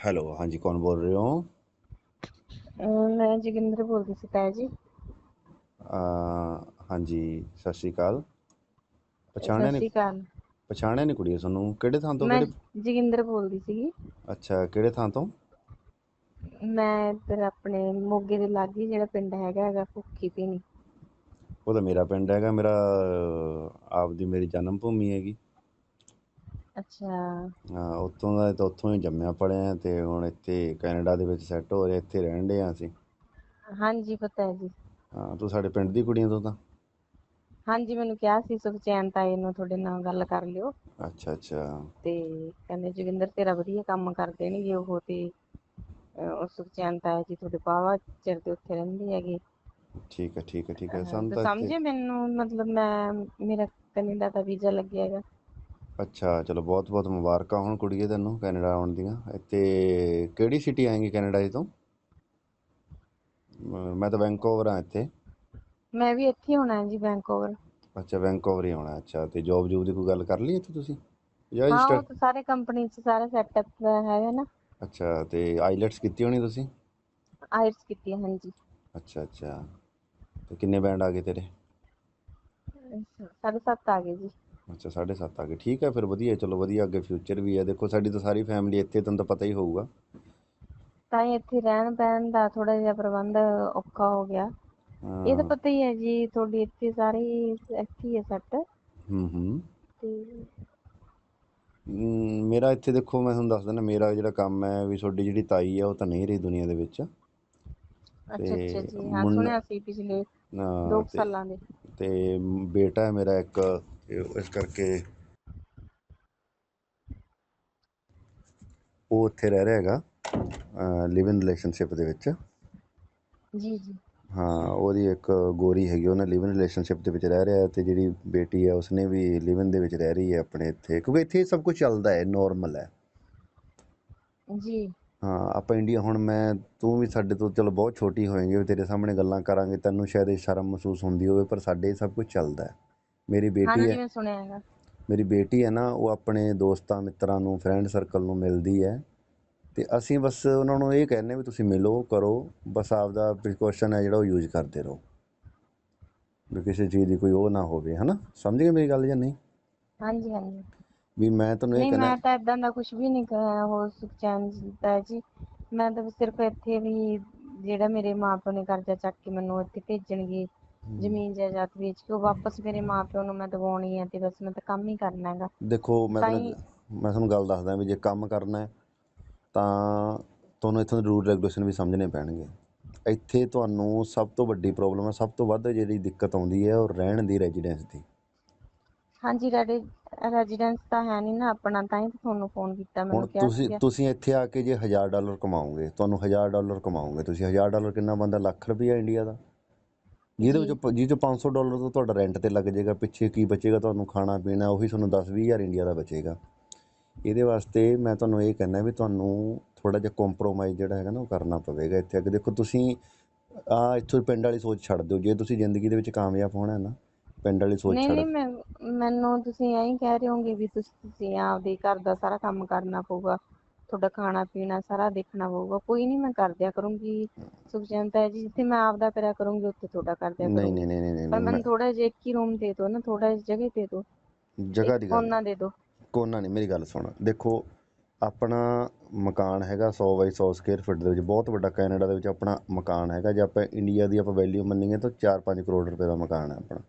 Hello ਹਾਂਜੀ ਕੌਣ ਬੋਲ ਰਹੇ ਹੋ? ਮੈਂ ਜੋਗਿੰਦਰ ਬੋਲਦੀ ਸੀ ਤਾਇਆ ਜੀ। ਅਹ ਹਾਂਜੀ ਸਤਿ ਸ਼੍ਰੀ ਅਕਾਲ। ਸਤਿ ਪਛਾਣਿਆ ਸ਼੍ਰੀ ਨਹੀਂ ਅਕਾਲ। ਪਛਾਣਿਆ ਨਹੀਂ ਕੁੜੀਏ ਤੁਹਾਨੂੰ? ਕਿਹੜੇ ਥਾਂ ਤੋਂ ਮੈਂ ਕਿਹੜੇ ਜੋਗਿੰਦਰ ਬੋਲਦੀ ਸੀਗੀ। ਅੱਛਾ ਕਿਹੜੇ ਥਾਂ ਤੋਂ? ਮੈਂ ਇੱਧਰ ਆਪਣੇ ਮੋਗੇ ਦੇ ਲਾਗੇ ਜਿਹੜਾ ਪਿੰਡ ਹੈਗਾ ਹੈਗਾ ਭੁੱਖੀ ਪੀਣੀ ਉਹ ਤਾਂ ਮੇਰਾ ਪਿੰਡ ਹੈਗਾ ਮੇਰਾ ਅਹ, ਆਪਦੀ ਮੇਰੀ ਜਨਮ ਭੂਮੀ ਹੈਗੀ। ਅੱਛਾ। ਹਾਂ ਉੱਥੋਂ ਦਾ ਤਾਂ ਉੱਥੋਂ ਹੀ ਜੰਮਿਆ ਪੜਿਆ ਤੇ ਹੁਣ ਇੱਥੇ ਕੈਨੇਡਾ ਦੇ ਵਿੱਚ ਸੈੱਟ ਹੋ ਰਿਹਾ ਇੱਥੇ ਰਹਿਣ ਦੇ ਆ ਅਸੀਂ। ਹਾਂਜੀ ਪਤਾ ਹੈ ਜੀ। ਹਾਂ ਤੂੰ ਸਾਡੇ ਪਿੰਡ ਦੀ ਕੁੜੀਆਂ ਤੋਂ ਤਾਂ? ਹਾਂਜੀ ਮੈਨੂੰ ਕਿਹਾ ਸੀ ਸੁਖਚੈਨ ਤਾਏ ਨੂੰ ਤੁਹਾਡੇ ਨਾਲ ਗੱਲ ਕਰ ਲਿਓ। ਅੱਛਾ ਅੱਛਾ। ਤੇ ਕਹਿੰਦੇ ਜੋਗਿੰਦਰ ਤੇਰਾ ਵਧੀਆ ਕੰਮ ਕਰ ਦੇਣਗੇ ਉਹ ਤੇ ਅਹ, ਉਹ ਸੁਖਚੈਨ ਤਾਇਆ ਜੀ ਤੁਹਾਡੇ ਬਾਵਾ ਚਿਰ ਦੇ ਉੱਥੇ ਰਹਿੰਦੇ ਹੈਗੇ। ਠੀਕ ਹੈ ਠੀਕ ਹੈ ਠੀਕ ਹੈ। ਅਹ, ਸਾਨੂੰ ਤੇ ਤਾਂ ਇੱਥੇ ਸਮਝੇ ਮੈਨੂੰ ਮਤਲਬ ਮੈਂ ਮੇਰਾ ਕੈਨੇਡਾ ਦਾ ਵੀਜ਼ਾ ਲੱਗਿਆ ਹੈਗਾ। ਅੱਛਾ ਚਲੋ ਬਹੁਤ ਬਹੁਤ ਮੁਬਾਰਕਾਂ ਹੋਣ ਕੁੜੀਏ ਤੈਨੂੰ ਕੈਨੇਡਾ ਆਉਣ ਦੀਆਂ। ਇੱਥੇ ਕਿਹੜੀ ਸਿਟੀ ਆਏਂਗੀ ਕੈਨੇਡਾ ਤੋਂ? ਮ- ਤਾਂ ਵੈਂਕੂਵਰ ਆ ਇੱਥੇ। ਮੈਂ ਵੀ ਇੱਥੇ ਹੋਣਾ ਹੈ ਜੀ ਵੈਂਕੂਵਰ। ਅੱਛਾ ਵੈਂਕੂਵਰ ਹੀ ਆਉਣਾ ਅੱਛਾ। ਤੇ ਜੋਬ ਜੂਬ ਦੀ ਕੋਈ ਗੱਲ ਕਰ ਲਈ ਇੱਥੇ ਤੁਸੀਂ? ਜਾਂ ਹਾਂ ਉਹ ਸਟੱਡ ਤਾਂ ਸਾਰੇ ਕੰਪਨੀ ਚ ਸਾਰਾ ਸੈਟਅਪ ਹੈਗਾ ਨਾ। ਅੱਛਾ ਤੇ ਆਈਲੈਟਸ ਕੀਤੀ ਹੋਣੀ ਤੁਸੀਂ? ਆਇਲਸ ਕੀਤੀ ਹੈ ਹਾਂਜੀ। ਅੱਛਾ ਅੱਛਾ। ਤੇ ਕਿੰਨੇ ਬੈਂਡ ਆ ਗਏ ਤੇਰੇ? ਸਾਢੇ ਸੱਤ ਆ ਗਏ ਜੀ। ਅੱਛਾ 7.5 ਆ ਗਏ। ਠੀਕ ਹੈ ਫਿਰ ਵਧੀਆ ਚਲੋ ਵਧੀਆ ਅੱਗੇ ਫਿਊਚਰ ਵੀ ਹੈ ਦੇਖੋ ਸਾਡੀ ਤਾਂ ਸਾਰੀ ਫੈਮਿਲੀ ਇੱਥੇ ਤੁਹਾਨੂੰ ਤਾਂ ਪਤਾ ਹੀ ਹੋਊਗਾ। ਤਾਂ ਹੀ ਇੱਥੇ ਰਹਿਣ ਬਹਿਣ ਦਾ ਥੋੜਾ ਜਿਹਾ ਪ੍ਰਬੰਧ ਔਖਾ ਹੋ ਗਿਆ। ਇਹ ਤਾਂ ਹਾਂ, ਪਤਾ ਹੀ ਹੈ ਜੀ ਤੁਹਾਡੀ ਇੱਥੇ ਸਾਰੀ ਇੱਥੇ ਹੀ ਹੈ ਸੈੱਟ। ਹੂੰ ਹੂੰ। ਤੇ ਮੇਰਾ ਇੱਥੇ ਦੇਖੋ ਮੈਂ ਤੁਹਾਨੂੰ ਦੱਸ ਦਿੰਦਾ ਮੇਰਾ ਜਿਹੜਾ ਕੰਮ ਹੈ ਵੀ ਤੁਹਾਡੀ ਜਿਹੜੀ ਤਾਈ ਆ ਉਹ ਤਾਂ ਨਹੀਂ ਰਹੀ ਦੁਨੀਆ ਦੇ ਵਿੱਚ। ਅੱਛਾ ਅੱਛਾ ਜੀ ਹਾਂ ਮੁੰਡਾ- ਸੁਣਿਆ ਸੀ ਪਿਛਲੇ ਅਹ, ਦੋ ਕੁ ਤੇ- ਸਾਲਾਂ ਦੇ। ਤੇ ਬੇਟਾ ਹੈ ਮੇਰਾ ਇੱਕ ਇਸ ਕਰਕੇ ਉਹ ਉੱਥੇ ਰਹਿ ਰਿਹਾ ਹੈਗਾ ਲਿਵ ਇਨ ਰਿਲੇਸ਼ਨਸ਼ਿਪ ਦੇ ਵਿੱਚ। ਜੀ ਜੀ। ਹਾਂ ਉਹਦੀ ਇੱਕ ਗੋਰੀ ਹੈਗੀ ਉਹਨੇ ਲਿਵ ਇਨ ਰਿਲੇਸ਼ਨਸ਼ਿਪ ਦੇ ਵਿੱਚ ਰਹਿ ਰਿਹਾ ਤੇ ਜਿਹੜੀ ਬੇਟੀ ਹੈ ਉਸਨੇ ਵੀ ਲਿਵ ਇਨ ਦੇ ਵਿੱਚ ਰਹਿ ਰਹੀ ਹੈ ਆਪਣੇ ਇੱਥੇ ਕਿਉਂਕਿ ਇੱਥੇ ਸਭ ਕੁਝ ਚੱਲਦਾ ਹੈ ਨਾਰਮਲ ਹੈ। ਜੀ। ਹਾਂ ਆਪਾਂ ਇੰਡੀਆ ਹੁਣ ਮੈਂ ਤੂੰ ਵੀ ਸਾਡੇ ਤੋਂ ਚਲੋ ਬਹੁਤ ਛੋਟੀ ਹੋਏਗੀ ਤੇਰੇ ਸਾਹਮਣੇ ਗੱਲਾਂ ਕਰਾਂਗੇ ਤੈਨੂੰ ਸ਼ਾਇਦ ਸ਼ਰਮ ਮਹਿਸੂਸ ਹੁੰਦੀ ਹੋਵੇ ਪਰ ਸਾਡੇ ਸਭ ਕੁਝ ਚੱਲਦਾ ਹੈ। ਮੇਰੀ ਬੇਟੀ ਹਾਂਜੀ ਹੈ। ਮੈਂ ਸੁਣਿਆ ਹੈਗਾ? ਮੇਰੀ ਬੇਟੀ ਹੈ ਨਾ ਉਹ ਆਪਣੇ ਦੋਸਤਾਂ ਮਿੱਤਰਾਂ ਨੂੰ ਫਰੈਂਡ ਸਰਕਲ ਨੂੰ ਮਿਲਦੀ ਹੈ। ਤੇ ਅਸੀਂ ਬਸ ਉਹਨਾਂ ਨੂੰ ਇਹ ਕਹਿੰਦੇ ਵੀ ਤੁਸੀਂ ਮਿਲੋ ਕਰੋ ਬਸ ਆਪਦਾ ਪ੍ਰੀਕਾਸ਼ਨ ਹੈ ਜਿਹੜਾ ਉਹ ਯੂਜ਼ ਕਰਦੇ ਰਹੋ। ਵੀ ਕਿਸੇ ਚੀਜ਼ ਦੀ ਕੋਈ ਉਹ ਨਾ ਹੋਵੇ ਹਨਾ? ਸਮਝ ਗਏ ਮੇਰੀ ਗੱਲ ਜਾਂ ਨਹੀਂ? ਹਾਂਜੀ ਹਾਂਜੀ। ਵੀ ਮੈਂ ਤੁਹਾਨੂੰ ਇਹ ਨਹੀਂ ਮੈਂ ਤਾਂ ਇਦਾਂ ਦਾ ਕੁਝ ਵੀ ਨਹੀਂ ਕਰਿਆ ਹੋ ਸੁਖਚੈਨ ਜੀ ਦਾ ਜੀ। ਮੈਂ ਤਾਂ ਸਿਰਫ ਇੱਥੇ ਵੀ ਜਿਹੜਾ ਮੇਰੇ ਮਾਪਿਓ ਨੇ ਕਰਜ਼ਾ ਚੱਕ ਕੇ ਮੈਨੂੰ ਇੱਥੇ ਭੇਜਣਗੇ ਜ਼ਮੀਨ ਜਾਇਦਾਦ ਵੇਚ ਕੇ ਉਹ ਵਾਪਸ ਮੇਰੇ ਮਾਪਿਓ ਨੂੰ ਮੈਂ ਦਿਵਾਉਣੀ ਹੈ ਤੇ ਬਸ ਮੈਂ ਤਾਂ ਕੰਮ ਹੀ ਕਰਨਾ ਹੈਗਾ। ਦੇਖੋ ਮੈਂ ਤਾਂ ਤੁਹਾਨੂੰ ਮੈਂ ਤੁਹਾਨੂੰ ਗੱਲ ਦੱਸਦਾ ਵੀ ਜੇ ਕੰਮ ਕਰਨਾ ਹੈ ਤਾਂ ਤੁਹਾਨੂੰ ਇੱਥੋਂ ਦੇ ਰੂਲ ਰੈਗੂਲੇਸ਼ਨ ਵੀ ਸਮਝਣੇ ਪੈਣਗੇ। ਇੱਥੇ ਤੁਹਾਨੂੰ ਸਭ ਤੋਂ ਵੱਡੀ ਪ੍ਰੋਬਲਮ ਹੈ ਸਭ ਤੋਂ ਵੱਧ ਜਿਹੜੀ ਦਿੱਕਤ ਆਉਂਦੀ ਹੈ ਉਹ ਰਹਿਣ ਦੀ ਰੈਜ਼ੀਡੈਂਸ ਦੀ। ਹਾਂਜੀ ਰੈਡੀ ਰੈਜ਼ੀਡੈਂਸ ਤਾਂ ਹੈ ਨਹੀਂ ਨਾ ਆਪਣਾ ਤਾਂ ਹੀ ਤਾਂ ਤੁਹਾਨੂੰ ਫੋਨ ਕੀਤਾ ਹੁਣ ਮੈਨੂੰ ਕਿਹਾ ਤੁਸੀਂ ਸੀਗਾ। ਤੁਸੀਂ ਇੱਥੇ ਆ ਕੇ ਜੇ 1000 ਡਾਲਰ ਕਮਾਓਗੇ ਤੁਹਾਨੂੰ 1000 ਡਾਲਰ ਕਮਾਓਗੇ ਤੁਸੀਂ 1000 ਡਾਲਰ ਕਿੰਨਾ ਬੰਦਾ ਲੱਖ ਰੁਪਈਆ ਇੰਡੀਆ ਦਾ। ਜਿਹਦੇ। ਵਿੱਚ ਜਿਹਦੇ 'ਚੋਂ 500 ਡਾਲਰ ਤੋਂ ਤੁਹਾਡਾ ਰੈਂਟ ਤੇ ਲੱਗ ਜਾਏਗਾ ਪਿੱਛੇ ਕੀ ਬਚੇਗਾ ਤੁਹਾਨੂੰ ਖਾਣਾ ਪੀਣਾ ਉਹੀ ਤੁਹਾਨੂੰ 10 ਹਜ਼ਾਰ ਇੰਡੀਆ ਦਾ ਬਚੇਗਾ। ਇਹਦੇ ਵਾਸਤੇ ਮੈਂ ਤੁਹਾਨੂੰ ਇਹ ਕਹਿੰਦਾ ਵੀ ਤੁਹਾਨੂੰ ਥੋੜਾ ਜਿਹਾ ਕੰਪਰੋਮਾਈਜ਼ ਜਿਹੜਾ ਹੈਗਾ ਨਾ ਉਹ ਕਰਨਾ ਪਵੇਗਾ ਇੱਥੇ ਅੱਗੇ। ਦੇਖੋ ਤੁਸੀਂ ਆ ਇੱਥੋਂ ਪਿੰਡ ਵਾਲੀ ਸੋਚ ਛੱਡ ਦਿਓ। ਜੇ ਤੁਸੀਂ ਜ਼ਿੰਦਗੀ ਦੇ ਵਿੱਚ ਕਾਮਯਾਬ ਹੋਣਾ ਹੈ ਨਾ ਪਿੰਡ ਵਾਲੀ ਸੋਚ ਨਹੀਂ ਛੱਡ। ਨਹੀਂ ਮੈਂ ਮੈਨੂੰ ਤੁਸੀਂ ਐਂ ਕਹਿ ਰਹੇ ਹੋਗੇ ਵੀ ਤੁਸੀਂ ਤੁਸੀਂ ਆਪਦੇ ਘਰ ਦਾ ਸਾਰਾ ਕੰਮ ਕਰਨਾ ਪਊਗਾ। ਤੁਹਾਡਾ ਖਾਣਾ ਪੀਣਾ ਸਾਰਾ ਦੇਖਣਾ ਪਊਗਾ। ਕੋਈ ਨਹੀਂ ਮੈਂ ਕਰ ਦਿਆ ਕਰੂੰਗੀ। ਸੁਖਚੈਨ ਤਾਇਆ ਜੀ ਜਿੱਥੇ ਮੈਂ ਆਪਦਾ ਕਰਿਆ ਕਰੂੰਗੀ ਉੱਥੇ ਤੁਹਾਡਾ ਕਰ ਦਿਆ ਨਹੀਂ ਕਰੂੰਗੀ। ਨਹੀਂ ਨਹੀਂ ਨਹੀਂ ਪਰ ਮੈਨੂੰ ਥੋੜਾ ਜਿਹਾ ਇੱਕ ਹੀ ਰੂਮ ਦੇ ਦਿਓ ਨਾ ਥੋੜਾ ਜਿਹਾ ਜਗ੍ਹਾ ਦੇ ਦਿਓ। ਜਗ੍ਹਾ ਦੀ ਗੱਲ ਉਹਨਾਂ ਦੇ ਦਿਓ। ਕੋਨਾ ਨਹੀਂ ਮੇਰੀ ਗੱਲ ਸੁਣ। ਦੇਖੋ ਆਪਣਾ ਮਕਾਨ ਹੈਗਾ 100 ਬਾਈ 100 ਸਕੁਅਰ ਫੁੱਟ ਦੇ ਵਿੱਚ ਬਹੁਤ ਵੱਡਾ ਕੈਨੇਡਾ ਦੇ ਵਿੱਚ ਆਪਣਾ ਮਕਾਨ ਹੈਗਾ। ਜੇ ਆਪਾਂ ਇੰਡੀਆ ਦੀ ਆਪਾਂ ਵੈਲਿਊ ਮੰਨੀਏ ਤਾਂ 4-5 ਕਰੋੜ ਰੁਪਏ ਦਾ ਮਕਾਨ ਹੈ ਆਪਣਾ।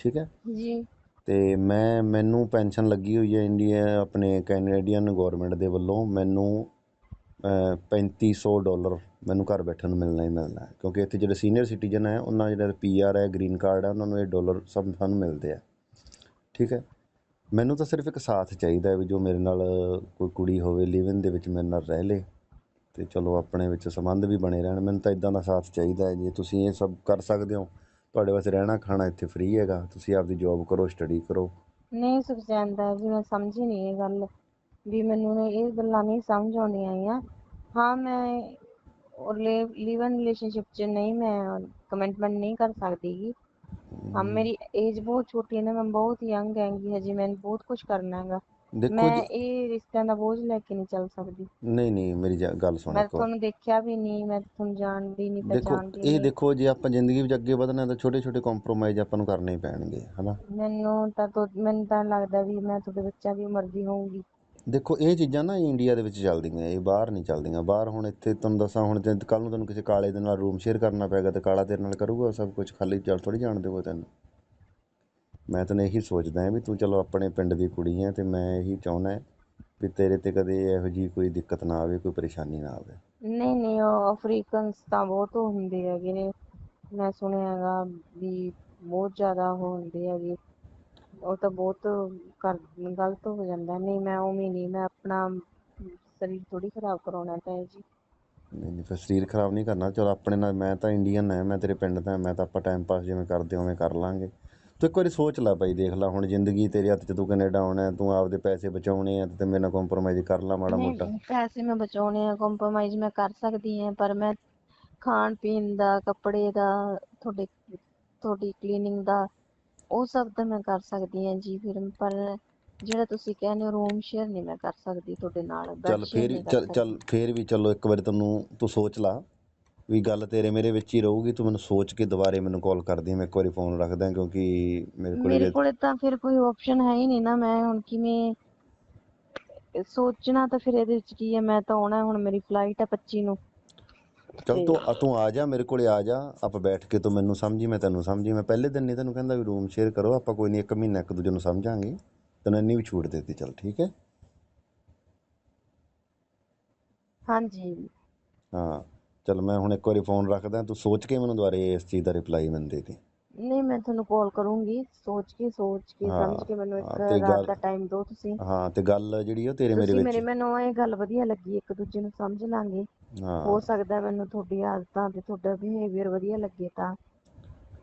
ਠੀਕ ਹੈ? ਜੀ। ਅਤੇ ਮੈਂ, ਮੈਨੂੰ ਪੈਨਸ਼ਨ ਲੱਗੀ ਹੋਈ ਹੈ ਇੰਡੀਆ, ਆਪਣੇ ਕੈਨੇਡੀਅਨ ਗੌਰਮੈਂਟ ਦੇ ਵੱਲੋਂ। ਮੈਨੂੰ ਪੈਂਤੀ ਸੌ ਡੋਲਰ ਮੈਨੂੰ ਘਰ ਬੈਠਣ ਨੂੰ ਮਿਲਣਾ ਹੀ ਮਿਲਣਾ ਕਿਉਂਕਿ ਇੱਥੇ ਜਿਹੜੇ ਸੀਨੀਅਰ ਸਿਟੀਜ਼ਨ ਹੈ, ਉਹਨਾਂ ਜਿਹੜਾ ਪੀ ਆਰ ਹੈ ਗ੍ਰੀਨ ਕਾਰਡ ਹੈ, ਉਹਨਾਂ ਨੂੰ ਇਹ ਡੋਲਰ ਸਭ ਸਾਨੂੰ ਮਿਲਦੇ ਆ। ਠੀਕ ਹੈ? ਮੈਨੂੰ ਤਾਂ ਸਿਰਫ ਇੱਕ ਸਾਥ ਚਾਹੀਦਾ ਵੀ ਜੋ ਮੇਰੇ ਨਾਲ ਕੋਈ ਕੁੜੀ ਹੋਵੇ ਲਿਵ ਦੇ ਵਿੱਚ ਮੇਰੇ ਨਾਲ ਰਹਿ ਲੇ। ਅਤੇ ਚਲੋ ਆਪਣੇ ਵਿੱਚ ਸੰਬੰਧ ਵੀ ਬਣੇ ਰਹਿਣ। ਮੈਨੂੰ ਤਾਂ ਇੱਦਾਂ ਦਾ ਸਾਥ ਚਾਹੀਦਾ ਜੇ ਤੁਸੀਂ ਇਹ ਸਭ ਕਰ ਸਕਦੇ ਹੋ ਤੁਹਾਡੇ ਵਾਸਤੇ ਰਹਿਣਾ ਖਾਣਾ ਇੱਥੇ ਫ੍ਰੀ ਹੈਗਾ। ਤੁਸੀਂ ਆਪਦੀ ਜੌਬ ਕਰੋ ਸਟੱਡੀ ਕਰੋ। ਨਹੀਂ ਸੁਖਚੈਨ ਤਾਇਆ ਜੀ, ਮੈਂ ਸਮਝੀ ਨਹੀਂ ਇਹ ਗੱਲ। ਵੀ ਮੈਨੂੰ ਨਾ ਇਹ ਗੱਲਾਂ ਨਹੀਂ ਸਮਝ ਆਉਂਦੀਆਂ ਆਈਆਂ ਹਾਂ, ਮੈਂ ਲਿਵ ਇਨ ਰਿਲੇਸ਼ਨਸ਼ਿਪ 'ਚ ਨਹੀਂ, ਮੈਂ ਕਮਿਟਮੈਂਟ ਨਹੀਂ ਕਰ ਸਕਦੀ ਗੀ। ਹਾਂ, ਮੇਰੀ ਏਜ ਬਹੁਤ ਛੋਟੀ ਹੈ ਨਾ, ਮੈਂ ਬਹੁਤ ਯੰਗ ਹੈਗੀ, ਹਜੇ ਮੈਂ ਬਹੁਤ ਕੁਝ ਕਰਨਾ ਹੈਗਾ। ਦੇਖੋ ਮੈਂ ਜੀ। ਇਹ ਰਿਸ਼ਤਿਆਂ ਦਾ ਬੋਝ ਲੈ ਕੇ ਨਹੀਂ ਚੱਲ ਸਕਦੀ। ਨਹੀਂ ਨਹੀਂ ਮੇਰੀ ਜਾ- ਗੱਲ ਸੁਣੋ ਮੈਂ ਇੱਕ ਤੁਹਾਨੂੰ ਦੇਖਿਆ ਵੀ ਨਹੀਂ ਮੈਂ ਤੁਹਾਨੂੰ ਜਾਣਦੀ ਨਹੀਂ ਦੇਖੋ ਪਛਾਣਦੀ ਇਹ ਨਹੀਂ। ਦੇਖੋ ਜੇ ਆਪਾਂ ਜ਼ਿੰਦਗੀ ਵਿੱਚ ਅੱਗੇ ਵਧਣਾ ਤਾਂ ਛੋਟੇ ਛੋਟੇ ਕੰਪਰੋਮਾਈਜ਼ ਆਪਾਂ ਨੂੰ ਕਰਨੇ ਹੀ ਪੈਣਗੇ ਹਨਾ? ਮੈਨੂੰ ਤਾਂ ਤੁਹਾ- ਮੈਨੂੰ ਤਾਂ ਲੱਗਦਾ ਵੀ ਮੈਂ ਤੁਹਾਡੇ ਬੱਚਿਆਂ ਦੀ ਉਮਰ ਦੀ ਹੋਊਂਗੀ। ਦੇਖੋ ਇਹ ਚੀਜ਼ਾਂ ਨਾ ਇੰਡੀਆ ਦੇ ਵਿੱਚ ਚੱਲਦੀਆਂ ਇਹ ਬਾਹਰ ਨਹੀਂ ਚੱਲਦੀਆਂ। ਬਾਹਰ ਹੁਣ ਇੱਥੇ ਤੁਹਾਨੂੰ ਦੱਸਾਂ ਹੁਣ ਜੇ ਕੱਲ ਨੂੰ ਤੁਹਾਨੂੰ ਕਿਸੇ ਕਾਲੇ ਦੇ ਨਾਲ ਰੂਮ ਸ਼ੇਅਰ ਕਰਨਾ ਪੈਗਾ ਤੇ ਕਾਲਾ ਤੇਰੇ ਨਾਲ ਕਰੂਗਾ ਸਭ ਕੁਝ ਖਾਲੀ ਚੱਲ ਥੋੜੀ ਜਾਣ ਦੇਊਗਾ ਤੈਨੂੰ। ਮੈਂ ਤੈਨੂੰ ਇਹੀ ਸੋਚਦਾ ਹਾਂ ਵੀ ਤੂੰ ਚਲੋ ਆਪਣੇ ਪਿੰਡ ਦੀ ਕੁੜੀ ਹੈ ਤੇ ਮੈਂ ਇਹੀ ਚਾਹੁੰਦਾ ਵੀ ਤੇਰੇ ਤੇ ਕਦੇ ਇਹੋ ਜੀ ਕੋਈ ਦਿੱਕਤ ਨਾ ਆਵੇ ਕੋਈ ਪਰੇਸ਼ਾਨੀ ਨਾ ਆਵੇ। ਨਹੀਂ ਨਹੀਂ ਉਹ ਅਫਰੀਕਨਸ ਤਾਂ ਬਹੁਤ ਹੁੰਦੇ ਹੈਗੇ ਨੇ। ਮੈਂ ਸੁਣਿਆ ਹੈਗਾ ਵੀ ਬਹੁਤ ਜ਼ਿਆਦਾ ਉਹ ਹੁੰਦੇ ਹੈਗੇ। ਉਹ ਤਾਂ ਬਹੁਤ ਕਰ ਗਲਤ ਹੋ ਜਾਂਦਾ। ਨਹੀਂ ਮੈਂ ਉਵੇਂ ਨਹੀਂ ਮੈਂ ਆਪਣਾ ਸਰੀਰ ਥੋੜੀ ਖਰਾਬ ਕਰਾਉਣਾ ਤਾਂ ਹੈ ਜੀ। ਨਹੀਂ ਨਹੀਂ ਫਿਰ ਸਰੀਰ ਖਰਾਬ ਨਹੀਂ ਕਰਨਾ। ਚਲੋ ਆਪਣੇ ਨਾਲ ਮੈਂ ਤਾਂ ਇੰਡੀਅਨ ਹੈ ਮੈਂ ਤੇਰੇ ਪਿੰਡ ਦਾ ਮੈਂ ਤਾਂ ਆਪਾਂ ਟਾਈਮ ਪਾਸ ਜਿਵੇਂ ਕਰਦੇ ਉਵੇਂ ਕਰ ਲਾਂਗੇ। ਤੂੰ ਇੱਕ ਵਾਰੀ ਸੋਚ ਲੈ ਭਾਈ ਦੇਖ ਲੈ ਹੁਣ ਜ਼ਿੰਦਗੀ ਤੇਰੇ ਹੱਥ 'ਚ ਤੂੰ ਕੈਨੇਡਾ ਆਉਣਾ ਹੈ, ਤੂੰ ਆਪਦੇ ਪੈਸੇ ਬਚਾਉਣੇ ਆ ਤੇ ਮੇਰੇ ਨਾਲ ਕੰਪਰੋਮਾਈਜ਼ ਕਰ ਲਾ ਮਾੜਾ ਮੋਟਾ। ਨਹੀਂ ਪੈਸੇ ਮੈਂ ਬਚਾਉਣੇ ਆ ਕੰਪਰੋਮਾਈਜ਼ ਮੈਂ ਕਰ ਸਕਦੀ ਹਾਂ ਪਰ ਮੈਂ ਖਾਣ ਪੀਣ ਦਾ ਕੱਪੜੇ ਦਾ ਤੁਹਾਡੇ ਤੁਹਾਡੀ ਕਲੀਨਿੰਗ ਦਾ ਉਹ ਸਭ ਤਾਂ ਮੈਂ ਕਰ ਸਕਦੀ ਹਾਂ ਜੀ ਫਿਰ ਪਰ ਜਿਹੜਾ ਤੁਸੀਂ ਕਹਿੰਦੇ ਹੋ ਰੂਮ ਸ਼ੇਅਰ ਨਹੀਂ ਮੈਂ ਕਰ ਸਕਦੀ ਤੁਹਾਡੇ ਨਾਲ ਬੈੱਡ ਚੱਲ ਸ਼ੇਅਰ ਫੇਰ ਨਹੀਂ ਕਰ ਚੱਲ ਸਕਦੀ। ਚੱਲ ਫੇਰ ਵੀ ਚਲੋ ਇੱਕ ਵਾਰੀ ਤੈਨੂੰ ਤੂੰ ਸੋਚ ਲਾ। ਵੀ ਗੱਲ ਤੇਰੇ ਮੇਰੇ ਵਿੱਚ ਹੀ ਰਹੂਗੀ ਤੂੰ ਮੈਨੂੰ ਸੋਚ ਕੇ ਦੁਬਾਰੇ ਮੈਨੂੰ ਕਾਲ ਕਰਦੀ ਮੈਂ ਇੱਕ ਵਾਰੀ ਫੋਨ ਰੱਖਦਾ ਕਿਉਂਕਿ ਮੇਰੇ ਕੋਲ ਮੇਰੇ ਕੋਲੇ ਤਾਂ ਫਿਰ ਕੋਈ ਆਪਸ਼ਨ ਹੈ ਹੀ ਨਹੀਂ ਨਾ ਮੈਂ ਹੁਣ ਕਿਵੇਂ ਸੋਚਣਾ ਤਾਂ ਫਿਰ ਇਹਦੇ ਵਿੱਚ ਕੀ ਹੈ ਮੈਂ ਤਾਂ ਆਉਣਾ ਹੁਣ ਮੇਰੀ ਫਲਾਈਟ ਹੈ 25 ਨੂੰ। ਚੱਲ ਤੂੰ ਆ- ਤੂੰ ਆ ਜਾ ਮੇਰੇ ਕੋਲੇ ਆ ਜਾ ਆਪਾਂ ਬੈਠ ਕੇ ਤੂੰ ਮੈਨੂੰ ਸਮਝੀ ਮੈਂ ਤੈਨੂੰ ਸਮਝੀ ਮੈਂ ਪਹਿਲੇ ਦਿਨ ਨਹੀਂ ਤੈਨੂੰ ਕਹਿੰਦਾ ਵੀ ਰੂਮ ਸ਼ੇਅਰ ਕਰੋ ਆਪਾਂ ਕੋਈ ਨਹੀਂ ਇੱਕ ਮਹੀਨਾ ਇੱਕ ਦੂਜੇ ਨੂੰ ਸਮਝਾਂਗੇ ਤੈਨੂੰ ਇੰਨੀ ਵੀ ਛੂਟ ਦੇਤੀ ਚੱਲ ਠੀਕ ਹੈ? ਹਾਂਜੀ। ਹਾਂ। ਚੱਲ ਮੈਂ ਹੁਣ ਇੱਕ ਵਾਰੀ ਫੋਨ ਰੱਖਦਾ ਤੂੰ ਸੋਚ ਕੇ ਮੈਨੂੰ ਦੁਬਾਰੇ ਇਸ ਚੀਜ਼ ਦਾ ਰਿਪਲਾਈ ਮੈਨੂੰ ਦੇ ਦੇ। ਨਹੀਂ ਮੈਂ ਤੁਹਾਨੂੰ ਕਾਲ ਕਰੂੰਗੀ ਸੋਚ ਕੇ ਸੋਚ ਕੇ ਹਾਂ, ਸਮਝ ਕੇ ਮੈਨੂੰ ਇੱਕ ਹਾਂ, ਤੇ ਰਾਤ ਗੱਲ- ਦਾ ਟਾਈਮ ਦਿਓ ਤੁਸੀਂ। ਹਾਂ ਤੇ ਗੱਲ ਜਿਹੜੀ ਉਹ ਤੇਰੇ ਮੇਰੇ ਤੁਸੀਂ ਵਿੱਚ ਮੇਰੇ ਮੈਨੂੰ ਇਹ ਗੱਲ ਵਧੀਆ ਲੱਗੀ ਇੱਕ ਦੂਜੇ ਨੂੰ ਸਮਝ ਲਾਂਗੇ। ਹੋ। ਹਾਂ ਸਕਦਾ ਮੈਨੂੰ ਤੁਹਾਡੀ ਆਦਤਾਂ ਤੇ ਤੁਹਾਡਾ ਬਿਹੇਵੀਅਰ ਵਧੀਆ ਲੱਗੇ ਤਾਂ।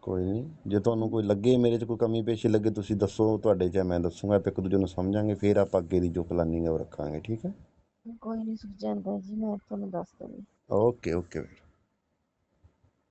ਕੋਈ ਨਹੀਂ ਜੇ ਤੁਹਾਨੂੰ ਕੋਈ ਲੱਗੇ ਮੇਰੇ 'ਚ ਕੋਈ ਕਮੀ ਪੇਸ਼ੀ ਲੱਗੇ ਤੁਸੀਂ ਦੱਸੋ ਤੁਹਾਡੇ 'ਚ ਹੈ, ਮੈਂ ਦੱਸੂਗਾ ਆਪਾਂ ਇੱਕ ਦੂਜੇ ਨੂੰ ਸਮਝਾਂਗੇ ਫਿਰ ਆਪਾਂ ਅੱਗੇ ਦੀ ਜੋ ਪਲਾਨਿੰਗ ਹੈ ਉਹ ਰੱਖਾਂਗੇ ਠੀਕ ਹੈ? ਕੋਈ ਨਹੀਂ ਸੁਖ ਜਾਂਦਾ ਜੀ ਮੈਂ ਤੁਹਾਨੂੰ ਦੱਸ ਦੂੰਗੀ ਓਕੇ ਓਕੇ